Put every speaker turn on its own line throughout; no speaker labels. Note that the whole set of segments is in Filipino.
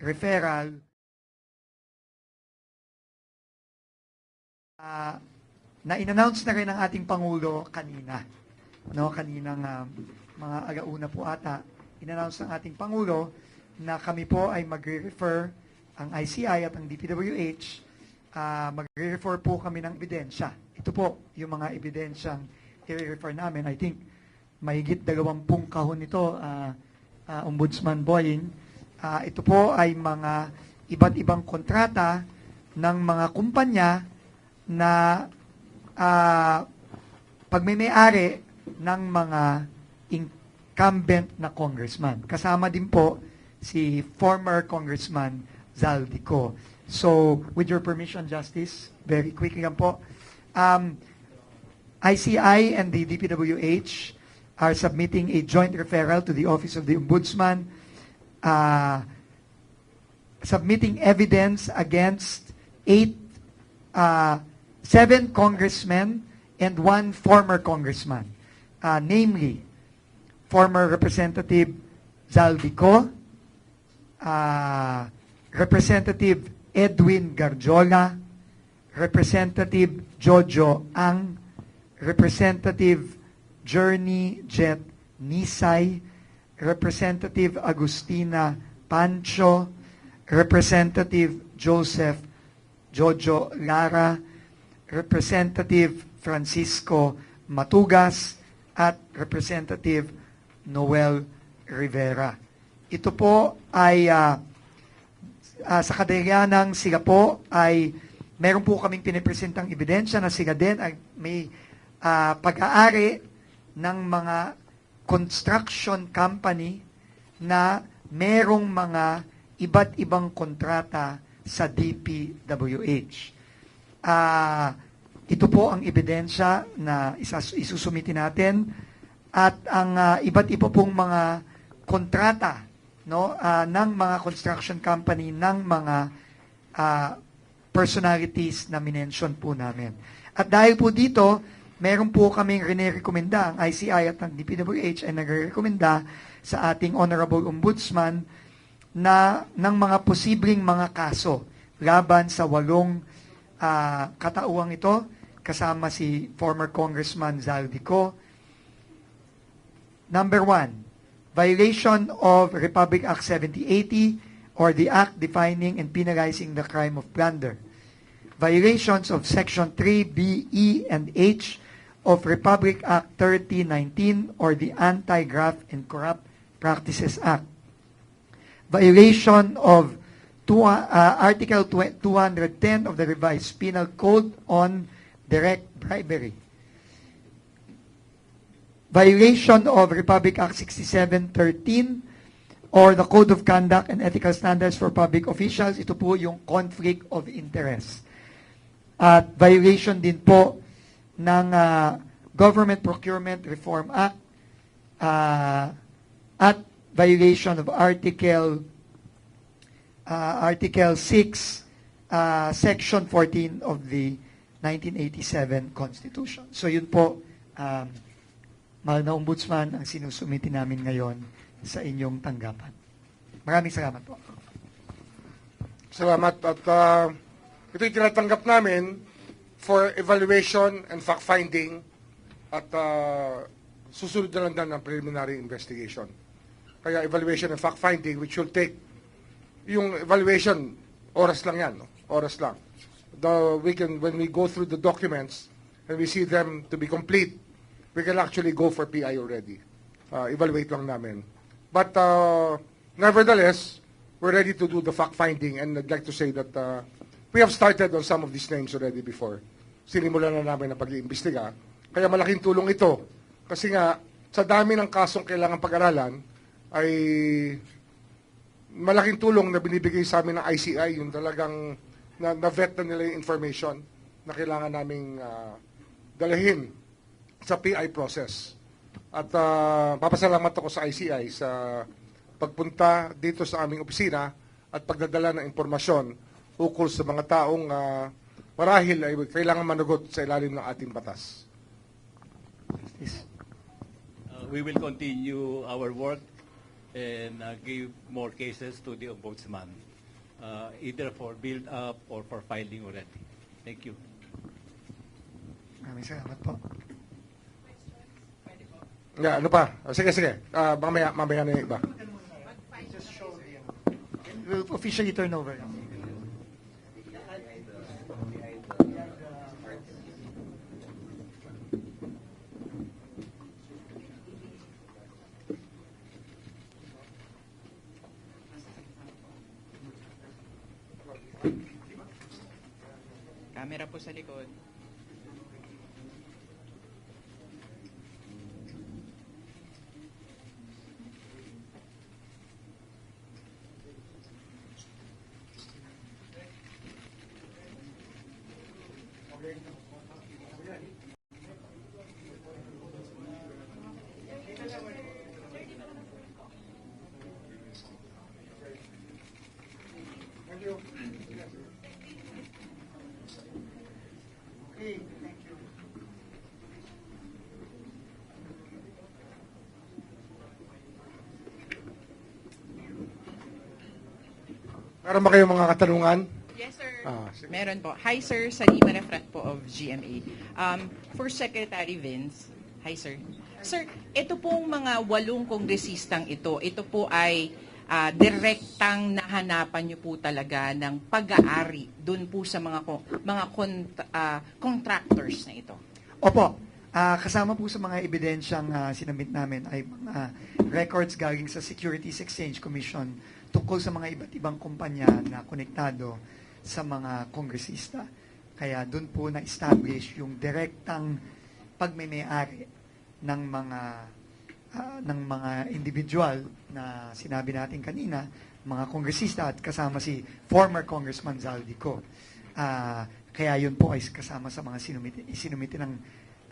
referral ah, na in-announce na rin ng ating Pangulo kanina. No, kaninang ah, mga alauna po ata, in-announce ng ating Pangulo na kami po ay magre-refer ang ICI at ang DPWH, ah, magre-refer po kami ng ebidensya. Ito po yung mga ebidensyang i-refer namin. I think mahigit dalawampung kahon ito, ah, ah, Ombudsman Boying. Ah, ito po ay mga iba't ibang kontrata ng mga kumpanya na ah, pagmimay-ari ng mga incumbent na congressman. Kasama din po si former Congressman Zaldico. So, with your permission, Justice, very quickly lang po. Um, ICI and the DPWH are submitting a joint referral to the Office of the Ombudsman, uh, submitting evidence against eight, uh, seven congressmen and one former congressman, uh, namely former Representative Zaldico, uh, Representative Edwin Garjola, Representative Jojo Ang, Representative Journey Jet Nisay, Representative Agustina Pancho, Representative Joseph Jojo Lara, Representative Francisco Matugas, at Representative Noel Rivera. Ito po ay ah, ah, sa kadahilanan sila po ay meron po kaming pinipresentang ebidensya na sila din ay may ah, pag-aari ng mga construction company na merong mga iba't ibang kontrata sa DPWH. Ah, ito po ang ebidensya na isas- natin at ang ah, iba't iba pong mga kontrata no ah, ng mga construction company ng mga ah, personalities na minention po namin. At dahil po dito, meron po kaming rinirekomenda, ang ICI at ang DPWH ay nagrekomenda sa ating Honorable Ombudsman na ng mga posibleng mga kaso laban sa walong ah, katauang ito kasama si former Congressman Zaldico. Number one, violation of Republic Act 7080 or the act defining and penalizing the crime of plunder. Violations of Section 3B, E, and H of Republic Act 3019 or the Anti-Graft and Corrupt Practices Act. Violation of two, uh, Article 210 of the Revised Penal Code on direct bribery. Violation of Republic Act 6713 or the Code of Conduct and Ethical Standards for Public Officials. Ito po yung conflict of interest. At violation din po ng ah, Government Procurement Reform Act ah, at violation of Article uh, Article 6, uh, Section 14 of the 1987 Constitution. So yun po, um, mahal na ombudsman, ang sinusumiti namin ngayon sa inyong tanggapan. Maraming salamat po.
Salamat at uh, ito yung tinatanggap namin for evaluation and fact-finding at uh, susunod na lang din ng preliminary investigation. Kaya evaluation and fact-finding which will take yung evaluation, oras lang yan, no? oras lang. The, we can, when we go through the documents and we see them to be complete, we can actually go for PI already. Uh, evaluate lang namin. But uh, nevertheless, we're ready to do the fact-finding and I'd like to say that uh, we have started on some of these names already before. Sinimulan na namin ang pag-iimbestiga. Kaya malaking tulong ito. Kasi nga, sa dami ng kasong kailangan pag-aralan, ay malaking tulong na binibigay sa amin ng ICI, yung talagang na, na-vet na nila yung information na kailangan naming ah, dalahin sa PI process. At ah, papasalamat ako sa ICI sa pagpunta dito sa aming opisina at pagdadala ng impormasyon ukol sa mga taong ah, marahil ay kailangan manugot sa ilalim ng ating batas.
Yes.
Uh, we will continue our work and uh, give more cases to the ombudsman. uh, either for build up or for filing already. Thank you.
Maraming salamat po.
Yeah, ano pa? O, sige, sige. Ah, mamaya, mamaya na yung iba.
We'll officially turn over.
Camera po sa likod.
Meron ba kayong mga katanungan?
Yes, sir.
Ah, sige.
Meron po. Hi, sir. Salima Refrat po of GMA. Um, for Secretary Vince. Hi, sir. Sir, ito pong mga walong kongresistang ito, ito po ay ah, direktang nahanapan niyo po talaga ng pag-aari doon po sa mga mga kont- ah, contractors na ito.
Opo, ah, kasama po sa mga ebidensyang ah, sinamit namin ay mga records galing sa Securities Exchange Commission tungkol sa mga iba't ibang kumpanya na konektado sa mga kongresista. Kaya doon po na-establish yung direktang pagmemayari ng mga ah, ng mga individual na sinabi natin kanina, mga kongresista at kasama si former Congressman Zaldico. Ah, kaya yun po ay kasama sa mga sinumiti, sinumiti ng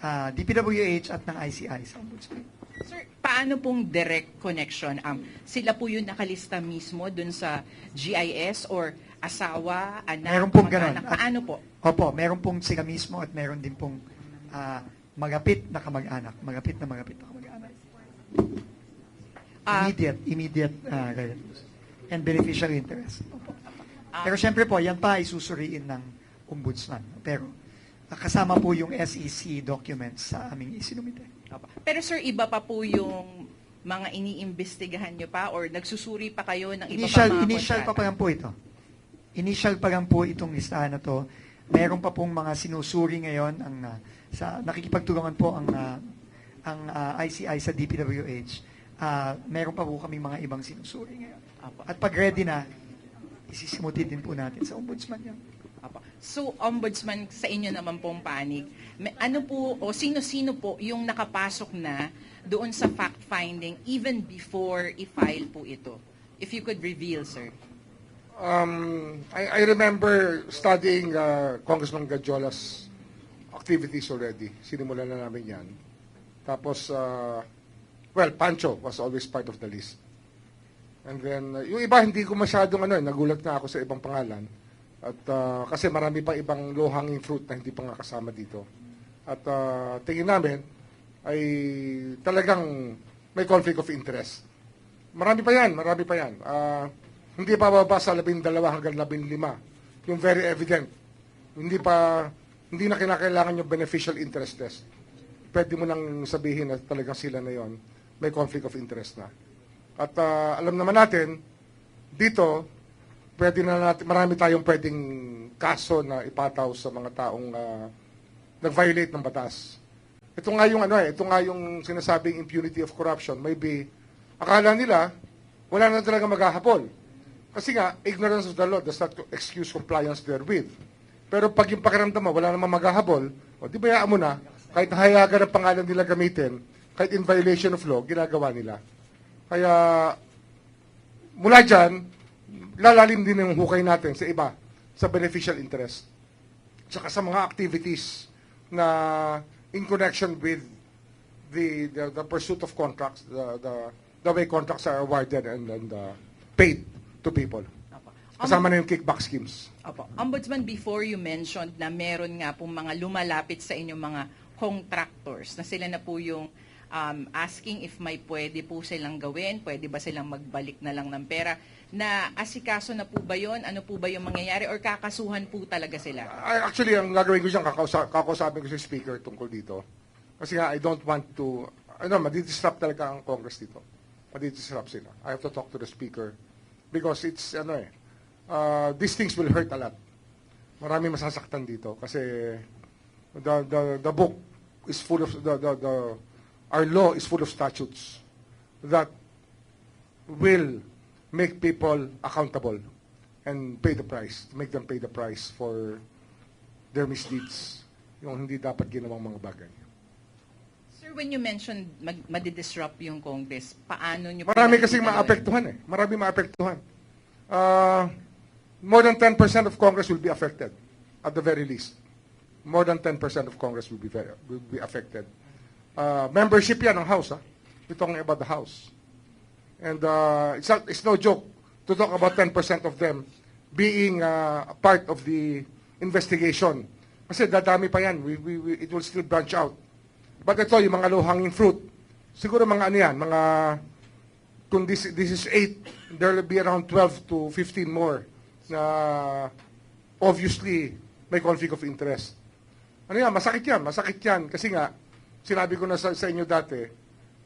ah, DPWH at ng ICI sa Ombudsman.
Sir, paano pong direct connection? Um, sila po yung nakalista mismo dun sa GIS or asawa, anak,
Meron pong. At-
Paano po?
Opo, meron pong sila mismo at meron din pong ah, magapit na kamag-anak. Magapit na magapit na kamag-anak.
Ah,
Immediate, immediate ah, relatives. And beneficial interest. Opo. Pero syempre po, yan pa ay susuriin ng ombudsman. Pero kasama po yung SEC documents sa aming isinumite.
Pero sir, iba pa po yung mga iniimbestigahan nyo pa or nagsusuri pa kayo ng iba
Initial,
pa mga
initial pa pa
kontrata?
lang po ito. Initial pa lang po itong listahan na to. Meron pa pong mga sinusuri ngayon ang ah, sa nakikipagtulungan po ang ah, ang ah, ICI sa DPWH. Ah, meron pa po kami mga ibang sinusuri ngayon. At pag ready na, isisimuti din po natin sa ombudsman yan.
Opo. So, ombudsman, sa inyo naman pong panig, may, ano po, o sino-sino po yung nakapasok na doon sa fact-finding even before i-file po ito? If you could reveal, sir.
Um, I, I remember studying uh, Congressman Gajola's activities already. Sinimulan na namin yan. Tapos, uh, well, Pancho was always part of the list. And then, uh, yung iba, hindi ko masyadong ano, eh, nagulat na ako sa ibang pangalan. At uh, kasi marami pa ibang low-hanging fruit na hindi pa nga kasama dito. At uh, tingin namin ay talagang may conflict of interest. Marami pa yan, marami pa yan. Ah, hindi pa bababa sa labing dalawa hanggang labing lima. Yung very evident. Hindi pa, hindi na kinakailangan yung beneficial interest test. Pwede mo nang sabihin na talagang sila na yon may conflict of interest na. At ah, alam naman natin, dito, pwede na natin, marami tayong pwedeng kaso na ipataw sa mga taong ah, nag-violate ng batas. Ito nga yung ano eh, ito nga yung sinasabing impunity of corruption. Maybe akala nila wala na talaga maghahabol. Kasi nga, ignorance of the law does not excuse compliance therewith. Pero pag yung pakiramdam mo, wala namang maghahabol, o di bayaan mo na, kahit hayagan ang pangalan nila gamitin, kahit in violation of law, ginagawa nila. Kaya, mula dyan, lalalim din yung hukay natin sa iba, sa beneficial interest. Tsaka sa mga activities na in connection with the the, the pursuit of contracts, the, the the way contracts are awarded and, and uh, paid to people.
Opo.
Kasama na yung kickback schemes.
Opo. Ombudsman, before you mentioned na meron nga pong mga lumalapit sa inyong mga contractors, na sila na po yung um, asking if may pwede po silang gawin, pwede ba silang magbalik na lang ng pera, na asikaso na po ba yon Ano po ba yung mangyayari? Or kakasuhan po talaga sila?
I, actually, ang gagawin ko dyan, kakausa, kakausapin ko si speaker tungkol dito. Kasi nga, I don't want to, ano, madidisrupt talaga ang Congress dito. Madidisrupt sila. I have to talk to the speaker. Because it's, ano eh, uh, these things will hurt a lot. Marami masasaktan dito. Kasi the, the, the book is full of, the, the, the, our law is full of statutes that will make people accountable and pay the price, make them pay the price for their misdeeds, yung hindi dapat ginawang mga bagay.
Sir, when you mentioned mag- madidisrupt yung Congress, paano nyo
Marami kasing maapektuhan eh. Marami maapektuhan. Uh, more than 10% of Congress will be affected, at the very least. More than 10% of Congress will be, very, will be affected. Uh, membership yan ng House. Ha? We're talking about the House. And uh, it's, not, it's no joke to talk about 10% of them being uh, part of the investigation. Kasi dadami pa yan. We, we, we, it will still branch out. But ito, yung mga low-hanging fruit, siguro mga ano yan, mga, kung this, this is 8, there will be around 12 to 15 more na obviously may conflict of interest. Ano yan, masakit yan, masakit yan. Kasi nga, sinabi ko na sa, sa inyo dati,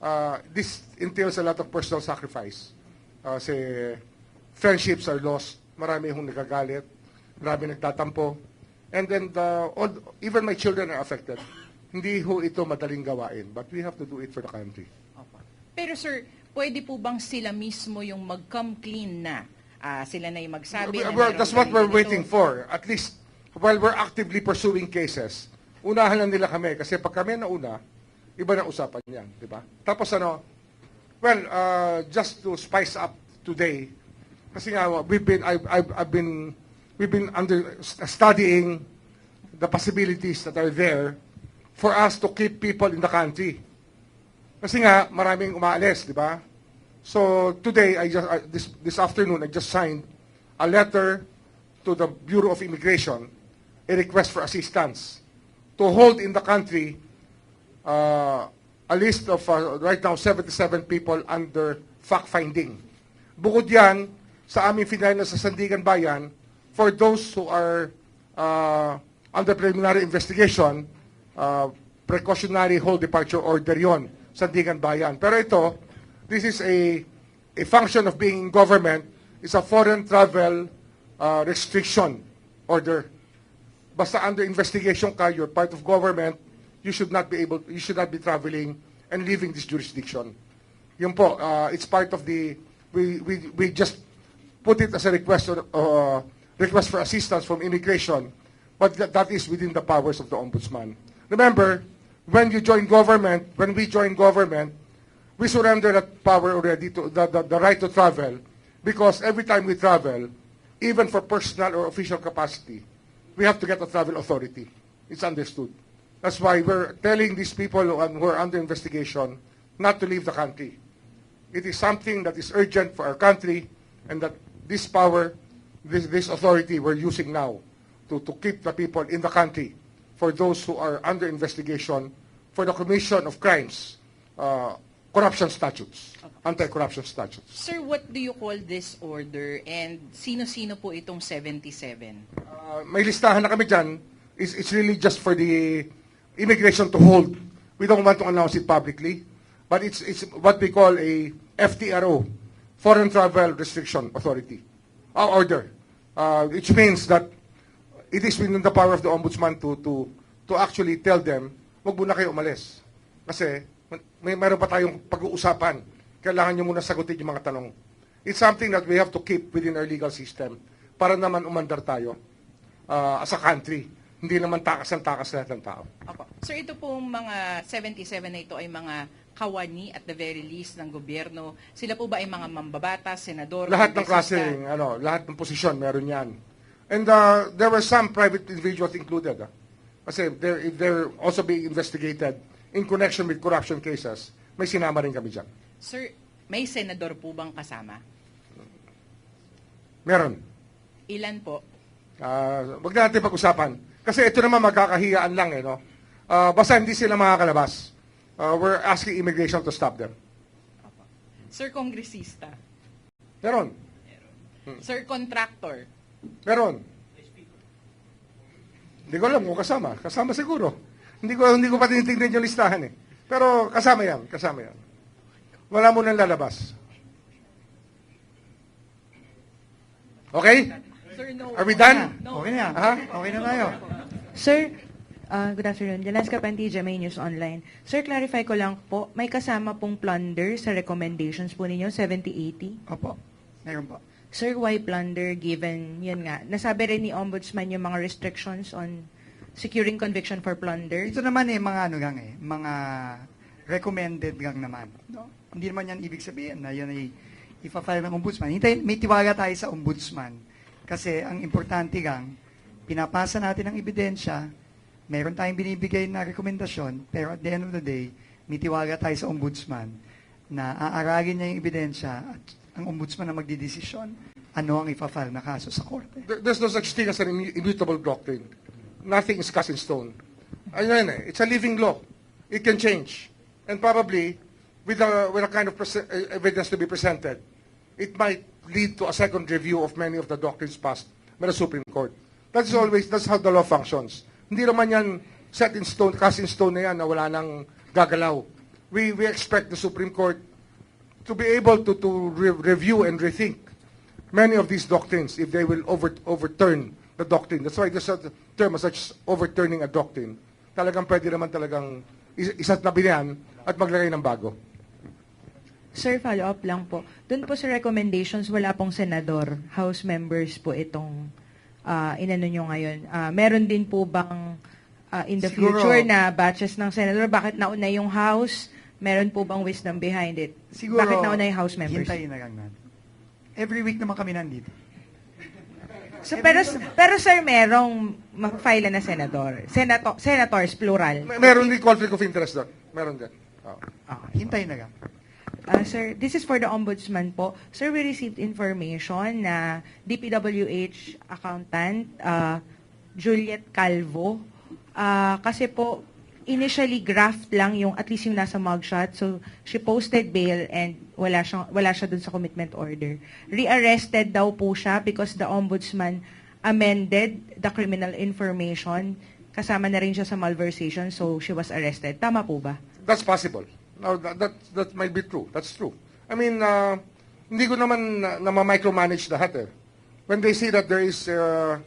uh, this entails a lot of personal sacrifice. Uh, kasi friendships are lost, marami hong nagagalit, marami nagtatampo, and then the, all, even my children are affected. Hindi ho ito madaling gawain, but we have to do it for the country.
Opo. Pero sir, pwede po bang sila mismo yung mag-come clean na? Ah, sila na yung magsabi
Well,
na
well, that's what we're waiting for. At least, while we're actively pursuing cases, unahan lang nila kami. Kasi pag kami nauna, iba na usapan yan. Di ba? Tapos ano, well, uh, just to spice up today, kasi nga, we've been, I've, I've, I've been, we've been under, studying the possibilities that are there for us to keep people in the country. Kasi nga, maraming umaalis, di ba? So today, I just, I- this, this afternoon, I just signed a letter to the Bureau of Immigration, a request for assistance to hold in the country uh, a list of uh, right now 77 people under fact-finding. Bukod yan, sa aming final na sa Sandigan Bayan, for those who are uh, under preliminary investigation, uh, precautionary hold departure order yon Sandigan Bayan. Pero ito, this is a, a function of being in government, is a foreign travel uh, restriction order. Basta under investigation ka, you're part of government, you should not be able, you should not be traveling and leaving this jurisdiction. Yun po, uh, it's part of the, we, we, we just put it as a request, or, uh, request for assistance from immigration, but that, that is within the powers of the ombudsman. Remember, when you join government, when we join government, we surrender that power already to the, the, the right to travel, because every time we travel, even for personal or official capacity, we have to get a travel authority. It's understood. That's why we're telling these people who are under investigation not to leave the country. It is something that is urgent for our country and that this power, this, this authority we're using now to, to keep the people in the country for those who are under investigation for the commission of crimes, uh, corruption statutes, anti-corruption statutes.
Sir, what do you call this order and sino-sino po itong 77?
Uh, may listahan na kami dyan. It's, it's really just for the immigration to hold. We don't want to announce it publicly. But it's, it's what we call a FTRO, Foreign Travel Restriction Authority, uh, order. Uh, which means that it is within the power of the ombudsman to, to, to actually tell them, wag muna kayo umalis. Kasi may meron pa tayong pag-uusapan. Kailangan nyo muna sagutin yung mga tanong. It's something that we have to keep within our legal system para naman umandar tayo uh, as a country. Hindi naman takas ng takas lahat ng tao.
Opo. Sir, ito pong mga 77 na ito ay mga kawani at the very least ng gobyerno. Sila po ba ay mga mambabatas, senador,
Lahat ng klase, ano, lahat ng posisyon, meron yan. And uh, there were some private individuals included. ah. Kasi they're, if they're also being investigated in connection with corruption cases, may sinama rin kami dyan.
Sir, may senador po bang kasama?
Meron.
Ilan po?
Uh, wag na natin pag-usapan. Kasi ito naman magkakahiyaan lang eh, no? Ah, basta hindi sila makakalabas. uh, we're asking immigration to stop them.
Sir, kongresista.
Meron.
Sir, contractor.
Meron. Hindi ko alam kung kasama. Kasama siguro. Hindi ko hindi ko pa tinitingnan yung listahan eh. Pero kasama yan, kasama yan. Wala mo nang lalabas. Okay?
Sir, no.
Are we done?
No.
Okay na.
Ha?
Okay na tayo.
Sir, uh, good afternoon. Jalaska Panti, GMA News Online. Sir, clarify ko lang po, may kasama pong plunder sa recommendations po ninyo, 70-80?
Opo. Meron po.
Sir, why plunder given, yun nga, nasabi rin ni Ombudsman yung mga restrictions on securing conviction for plunder?
Ito naman eh, mga ano lang eh, mga recommended lang naman. No? Hindi naman yan ibig sabihin na yan ay ipa-file ng ombudsman. Hintay, may tiwala tayo sa ombudsman. Kasi ang importante lang, pinapasa natin ang ebidensya, meron tayong binibigay na rekomendasyon, pero at the end of the day, may tiwala tayo sa ombudsman na aaralin niya yung ebidensya at ang ombudsman na magdidesisyon ano ang ipa-file na kaso sa korte.
There- There's no such thing as an immu- immutable doctrine. Nothing is cast in stone. Yan eh, it's a living law. It can change. And probably, with a, with a kind of uh, evidence to be presented, it might lead to a second review of many of the doctrines passed by the Supreme Court. That's always, that's how the law functions. Hindi naman yan set in stone, cast in stone na yan na wala nang gagalaw. We, we expect the Supreme Court to be able to, to re- review and rethink many of these doctrines if they will over, overturn the doctrine. That's why there's a term as such overturning a doctrine. Talagang pwede naman talagang is- isa't tabi yan at maglagay ng bago.
Sir, follow-up lang po. Doon po sa recommendations, wala pong senador, house members po itong uh, inano nyo ngayon. Ah, meron din po bang ah, in the
Siguro-
future na batches ng senador? Bakit nauna yung house? Meron po bang wisdom behind it?
Siguro,
Bakit nauna yung house members?
Hintayin na lang natin. Every week naman kami nandito.
So, pero, pero sir, merong mag-file na senador. Senato, senators, plural.
Meron din conflict of interest doon. Meron din. Oh.
Ah, hintayin na lang.
Uh, sir, this is for the ombudsman po. Sir, we received information na DPWH accountant uh, Juliet Calvo uh, kasi po initially graft lang yung at least yung nasa mugshot. So she posted bail and wala siya wala siya dun sa commitment order. Rearrested daw po siya because the ombudsman amended the criminal information. Kasama na rin siya sa malversation so she was arrested. Tama po ba?
That's possible. No, that, that, that might be true. That's true. I mean, uh, hindi ko naman na, na ma-micromanage lahat eh. When they see that there is uh,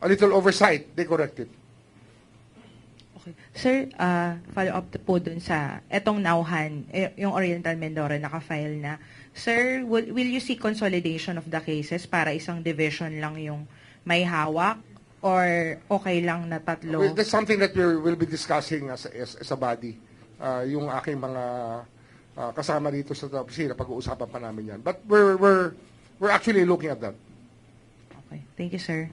a little oversight, they correct it.
Okay. Sir, uh, follow up po dun sa etong Nauhan, eh, yung Oriental Mindoro naka-file na. Sir, will, will you see consolidation of the cases para isang division lang yung may hawak? Or okay lang na tatlo?
Well, that's something that we will be discussing as, as, as a body. Uh, yung aking mga uh, kasama dito sa opisina, pag-uusapan pa namin yan. But we're, we're, we're actually looking at that.
Okay. Thank you, sir.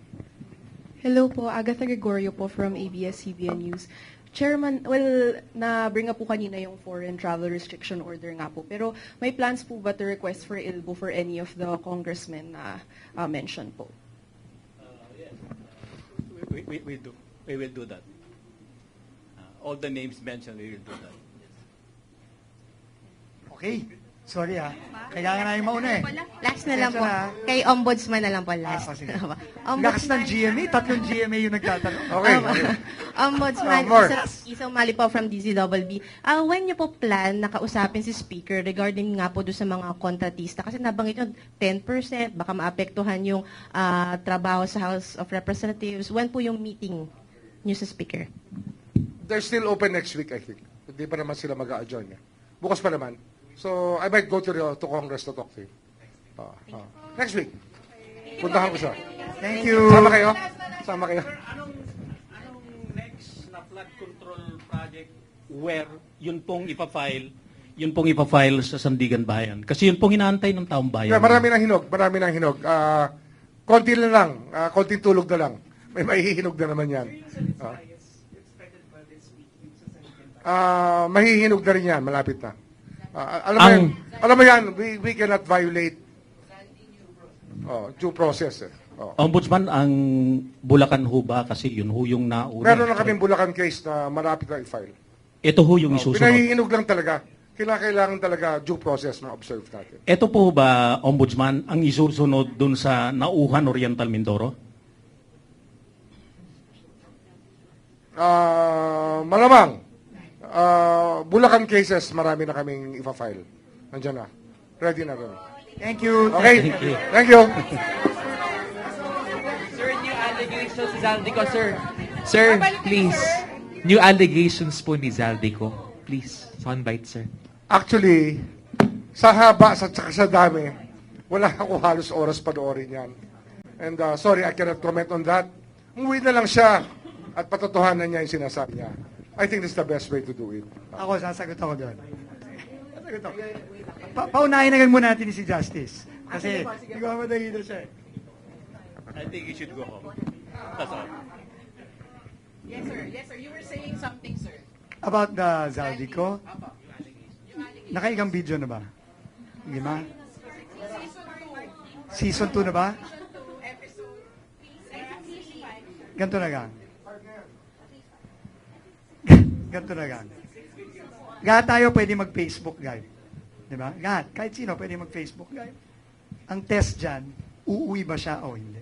Hello po, Agatha Gregorio po from ABS-CBN News. Chairman, well, na-bring up po kanina yung foreign travel restriction order nga po. Pero may plans po ba to request for ILBO for any of the congressmen na uh, mentioned po?
We, we, we do. We will do that. Uh, all the names mentioned, we will do that.
Okay. Sorry ah. Kailangan namin mauna eh.
Last na lang po.
Na.
Kay Ombudsman na lang po last.
Ah, sige.
Ombudsman.
Lakas ng GMA, tatlong GMA yung nagtatanong.
Okay.
Ombudsman,
Ah, more.
Isa, Isaw Mali po from DZWB. Uh, when niyo po plan nakausapin si Speaker regarding nga po doon sa mga kontratista? Kasi nabanggit nyo, 10%, baka maapektuhan yung ah, trabaho sa House of Representatives. When po yung meeting niyo sa Speaker?
They're still open next week, I think. Hindi pa naman sila mag-a-adjourn. Eh. Bukas pa naman. So, I might go to, the, to Congress to talk to him. Ah, ah. Next week. Puntahan ko siya.
Thank you.
Sama kayo? Sama kayo?
Anong, anong next na flood control project where yun pong ipafile, yun pong ipafile sa Sandigan Bayan? Kasi yun pong inaantay ng taong bayan.
Yeah, marami ng hinog. Marami ng hinog. Ah, konti na lang. Ah, konting tulog na lang. May mahihinog na naman yan. Ah. Ah, mahihinog na rin yan. Malapit na. Ah, alam mo yan,
Ang-
alam mo yan, we, we cannot violate oh, due process. Eh. Oh.
Ombudsman, ang Bulacan ho ba? Kasi yun ho yung nauna.
Meron na kaming Bulacan case na malapit na i-file.
Ito ho yung
Oh,
isusunod.
Pinahihinog lang talaga. Kailangan talaga due process na observe natin.
Ito po ba, Ombudsman, ang isusunod dun sa Nauhan Oriental Mindoro?
Ah, malamang. Ah, Bulacan cases, marami na kaming ipa-file. Nandiyan na. Ready na rin.
Thank you.
Okay.
Thank you.
Thank you.
Sir, new allegations si Zaldico, sir. Sir, please. New allegations po ni Zaldico. Please, soundbite, sir.
Actually, sa haba sa tsaka sa dami, wala ako halos oras panoorin yan. And uh, sorry, I cannot comment on that. Umuwi na lang siya at patotohanan niya yung sinasabi niya. I think this is the best way to do it.
Ako, sasagot ako doon. Sasagot ako. Pa paunahin na muna natin si Justice. Kasi, hindi ko madali na siya eh.
I think you should go home. That's all.
Yes, sir. Yes, sir. You were saying something, sir.
About the Zaldico, nakaigang video na ba? Lima? Season 2 na ba? Ganto na gang. Ganto na gang. Lahat tayo pwede mag-Facebook live. Di ba? Lahat. Kahit sino pwede mag-Facebook live. Ang test dyan, uuwi ba siya o hindi?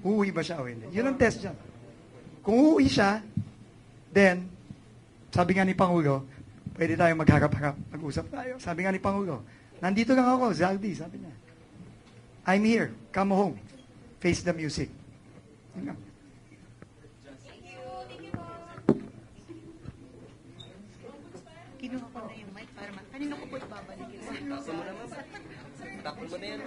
Uuwi ba siya o hindi? Yun ang test dyan. Kung uuwi siya, then, sabi nga ni Pangulo, pwede tayo magharap-harap, mag-usap tayo. Sabi nga ni Pangulo, nandito lang ako, Zaldi, sabi niya. I'm here, come home, face the music. Yun nga.
Ibabalik yun?